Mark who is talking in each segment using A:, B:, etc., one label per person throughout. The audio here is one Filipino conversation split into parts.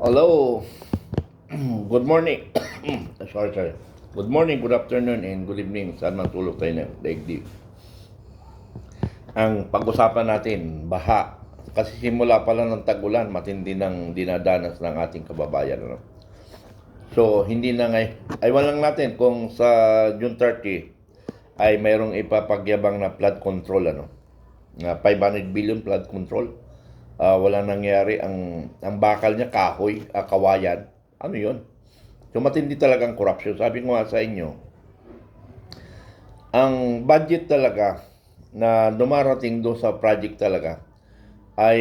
A: Hello. Good morning. sorry, sorry. Good morning, good afternoon, and good evening. Saan man tulog tayo ng daigdig. Ang pag-usapan natin, baha. Kasi simula pa lang ng tagulan, matindi ng dinadanas ng ating kababayan. Ano? So, hindi na ngay... Aywan lang natin kung sa June 30 ay mayroong ipapagyabang na flood control. Ano? Na 500 billion flood control. Ah, wala nangyari. Ang, ang bakal niya, kahoy, ah, kawayan. Ano yon? So, matindi talagang corruption. Sabi ko nga sa inyo, ang budget talaga na dumarating doon sa project talaga ay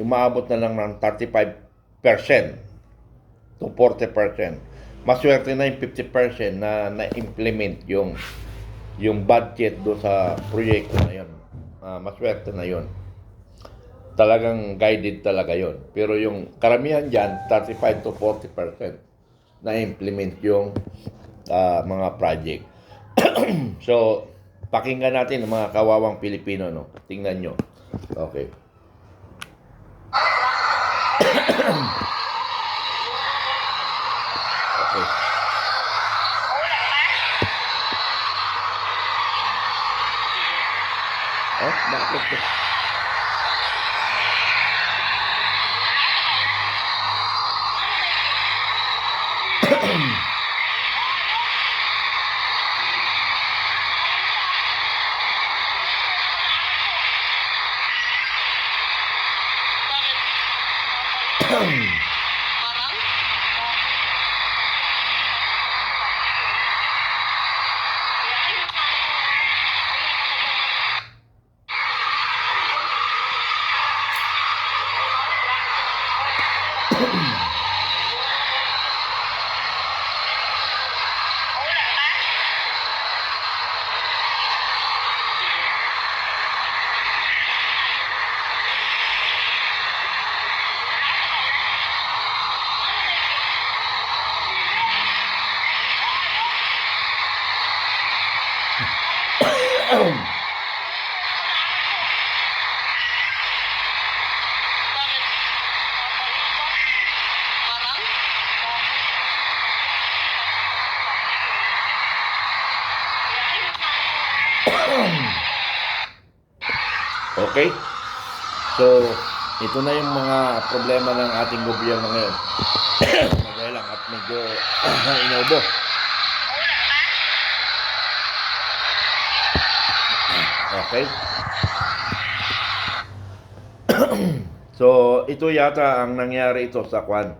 A: umaabot na lang ng 35% to 40%. Maswerte na yung 50% na na-implement yung yung budget do sa proyekto na yun. Ah, maswerte na yun. Talagang guided talaga yon. Pero yung karamihan dyan, 35 to 40% na-implement yung ah, mga project. so, pakinggan natin ang mga kawawang Pilipino, no? Tingnan nyo. Okay. okay. Oh, bakit? Okay? So, ito na yung mga problema ng ating gobyerno ngayon. Magaya lang at medyo inaubo. Okay? so, ito yata ang nangyari ito sa Kwan.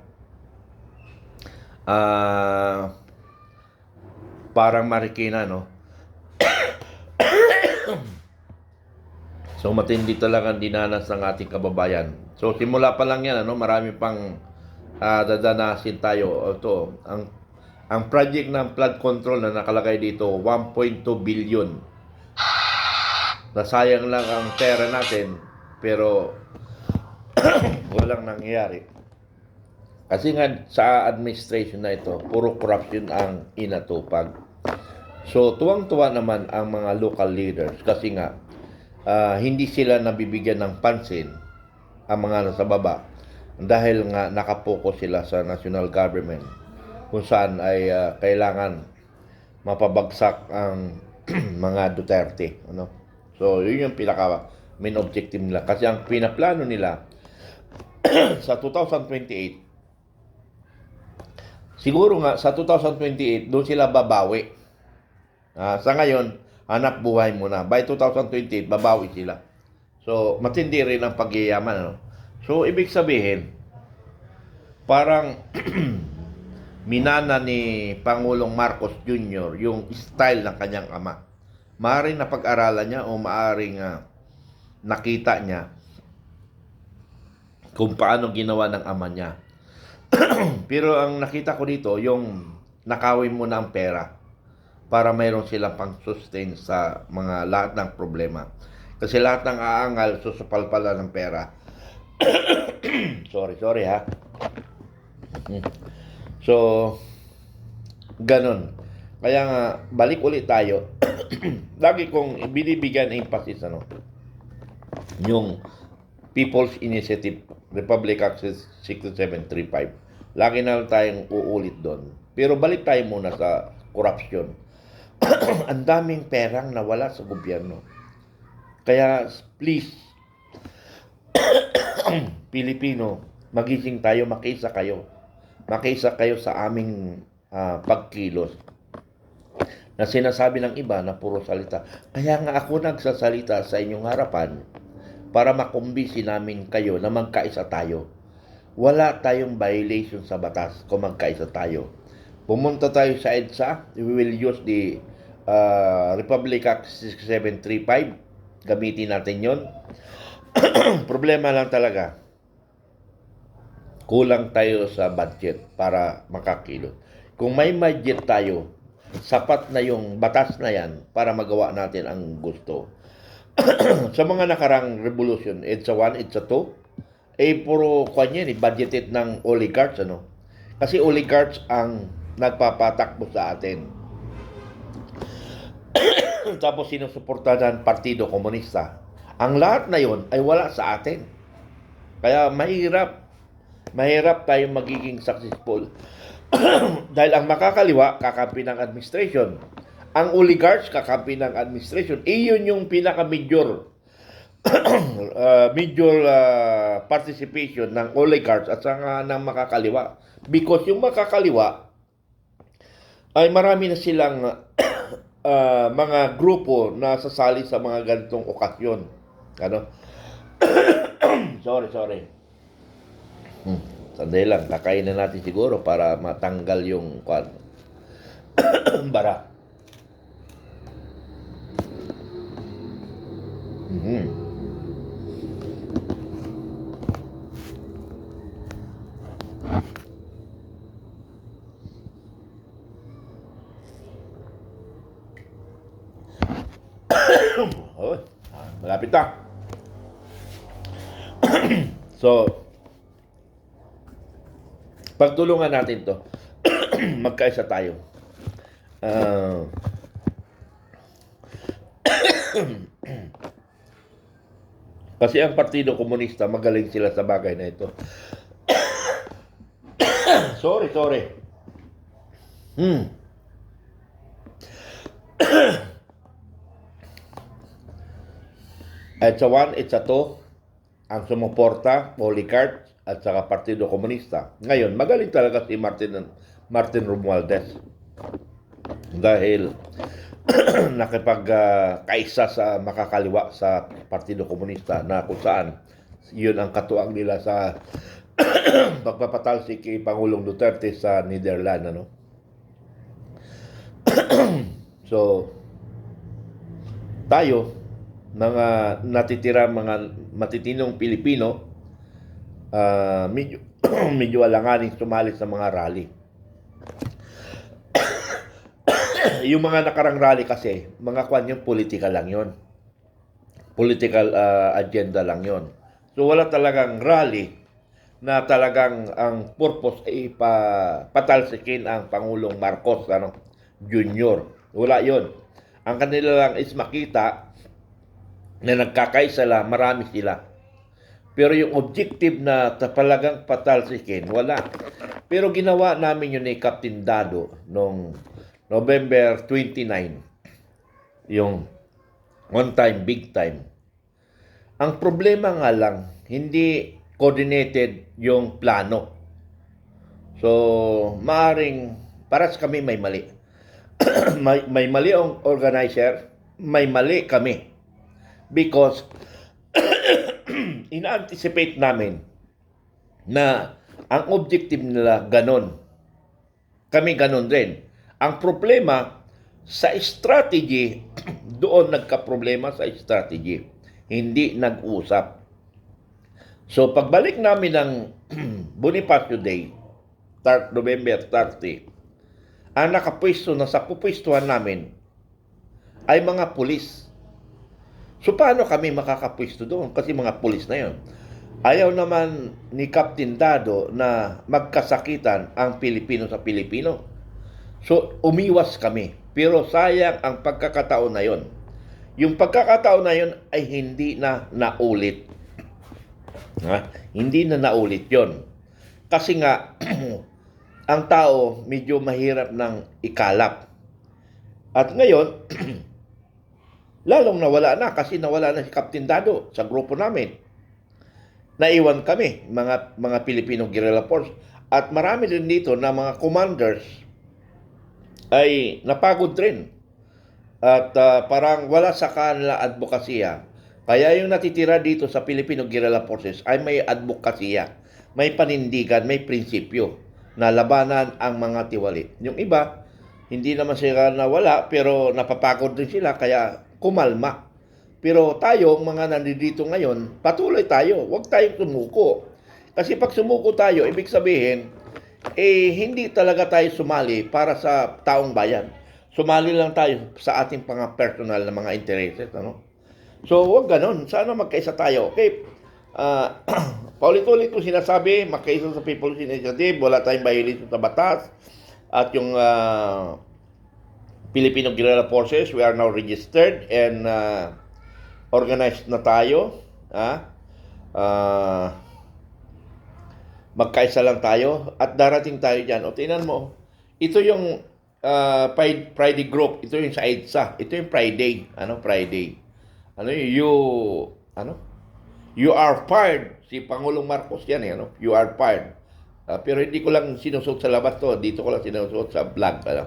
A: Ah, parang Marikina, no? So matindi talaga ang dinanas ng ating kababayan. So simula pa lang yan, ano, marami pang ah, dadanasin tayo. Ito, ang ang project ng flood control na nakalagay dito, 1.2 billion. Nasayang lang ang pera natin, pero walang nangyayari. Kasi nga sa administration na ito, puro corruption ang inatupag. So tuwang-tuwa naman ang mga local leaders kasi nga ah, hindi sila nabibigyan ng pansin ang mga nasa baba dahil nga nakapokus sila sa national government kung saan ay ah, kailangan mapabagsak ang mga Duterte ano? So yun yung pinaka main objective nila. Kasi ang pinaplano nila sa 2028 siguro nga sa 2028 doon sila babawi. Ah, sa ngayon hanap buhay muna. By 2028, babawi sila. So, matindi rin ang pagyayaman. Ano? So, ibig sabihin, parang minana ni Pangulong Marcos Jr. yung style ng kanyang ama. Maaring napag-aralan niya o maaring ah, nakita niya kung paano ginawa ng ama niya. Pero ang nakita ko dito, yung nakawin mo na ang pera para mayroon silang pang-sustain sa mga lahat ng problema. Kasi lahat ng aangal, susupal pala ng pera. sorry, sorry ha. So, ganun. Kaya nga, balik ulit tayo. Lagi kong binibigyan emphasis, ano, yung People's Initiative Republic Act 6735. Lagi na lang tayong uulit doon. Pero balik tayo muna sa corruption. Ang daming perang nawala sa gobyerno. Kaya please, Pilipino, magising tayo, makiisa kayo. Makiisa kayo sa aming ah, pagkilos na sinasabi ng iba na puro salita. Kaya nga ako nagsasalita sa inyong harapan para makumbisi namin kayo na magkaisa tayo. Wala tayong violation sa batas kung magkaisa tayo. Pumunta tayo sa EDSA, we will use the uh, Republic Act 6735. Gamitin natin yon. Problema lang talaga, kulang tayo sa budget para makakilot. Kung may budget tayo, sapat na yung batas na yan para magawa natin ang gusto. sa mga nakarang revolution, it's a one, it's a two, eh puro kwan yan, eh, budgeted ng oligarchs, ano? Kasi oligarchs ang nagpapatakbo sa atin. Tapos sinusuportahan ng Partido Komunista. Ang lahat na yon ay wala sa atin. Kaya mahirap, mahirap tayong magiging successful. Dahil ang makakaliwa, kakampi ng administration. Ang oligarchs, kakampi ng administration. Iyon yung pinaka-major uh, major uh, participation ng oligarchs at saka ng makakaliwa. Because yung makakaliwa ay marami na silang uh, mga grupo na sasali sa mga ganitong okasyon. Ano? sorry, sorry. Hmm. Sandali lang, kakain na natin siguro para matanggal yung kwan. bara. Mhm. oh, na. so, pagtulungan natin to. Magkaisa tayo. Ah, kasi ang Partido Komunista, magaling sila sa bagay na ito. sorry, sorry. Hmm. At sa one, it's a two, ang sumuporta, Polycarp, at saka Partido Komunista. Ngayon, magaling talaga si Martin Martin Romualdez. Dahil nakipagkaisa sa makakaliwa sa Partido Komunista na kung saan yun ang katuang nila sa pagpapatalsik kay Pangulong Duterte sa Netherlands. Ano? so, tayo, mga natitira mga matitinong Pilipino, ah, medyo, medyo alanganin sumali sa mga rally. yung mga nakarang rally kasi, mga kwan yung political lang yon Political ah, agenda lang yon So wala talagang rally na talagang ang purpose ay pa, patalsikin ang Pangulong Marcos ano, Junior. Wala yon Ang kanila lang is makita na nagkakaisa sila, marami sila. Pero yung objective na tapalagang patalsikin, wala. Pero ginawa namin yun ni Captain Dado noong November 29. Yung one time, big time. Ang problema nga lang, hindi coordinated yung plano. So, maaring paras kami may mali. may, may mali ang organizer, may mali kami. Because ina-anticipate namin na ang objective nila ganon. Kami ganon rin. Ang problema sa strategy, doon nagka-problema sa strategy. Hindi nag-usap. So pagbalik namin ng Bonifacio Day, start November 30, ang nakapwesto na sa pupwestuhan namin ay mga pulis. So paano kami makakapwesto doon? Kasi mga pulis na yon. Ayaw naman ni Captain Dado na magkasakitan ang Pilipino sa Pilipino. So umiwas kami. Pero sayang ang pagkakataon na yon. Yung pagkakataon na yon ay hindi na naulit. Ha? Hindi na naulit yon. Kasi nga, ang tao medyo mahirap ng ikalap. At ngayon, lalong nawala na kasi nawala na si Captain Dado sa grupo namin. Naiwan kami, mga mga Filipino guerrilla force. At marami din dito na mga commanders ay napagod rin. At ah, parang wala sa kanila advokasya. Kaya yung natitira dito sa Filipino Guerrilla Forces ay may advokasya, may panindigan, may prinsipyo na labanan ang mga tiwali. Yung iba, hindi naman sila nawala pero napapagod din sila kaya kumalma. Pero tayo, mga nandito ngayon, patuloy tayo. Huwag tayong sumuko. Kasi pag sumuko tayo, ibig sabihin, eh, hindi talaga tayo sumali para sa taong bayan. Sumali lang tayo sa ating mga personal na mga intereses. Ano? So, huwag ganun. Sana magkaisa tayo. Okay? Ah, paulit-ulit ko sinasabi, magkaisa sa People's Initiative, wala tayong violation sa batas. At yung ah, Filipino Guerrilla Forces, we are now registered and ah, organized na tayo. Ah, ah, magkaisa lang tayo at darating tayo dyan. O tingnan mo, ito yung uh, Friday, group, ito yung sa EDSA, ito yung Friday, ano Friday. Ano yun, you, ano? You are fired. Si Pangulong Marcos yan eh, ano? You are fired. Ah, pero hindi ko lang sinusuot sa labas to, dito ko lang sinusuot sa vlog. Ano?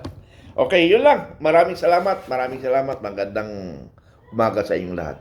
A: Okay, yun lang. Maraming salamat, maraming salamat. Magandang umaga sa inyong lahat.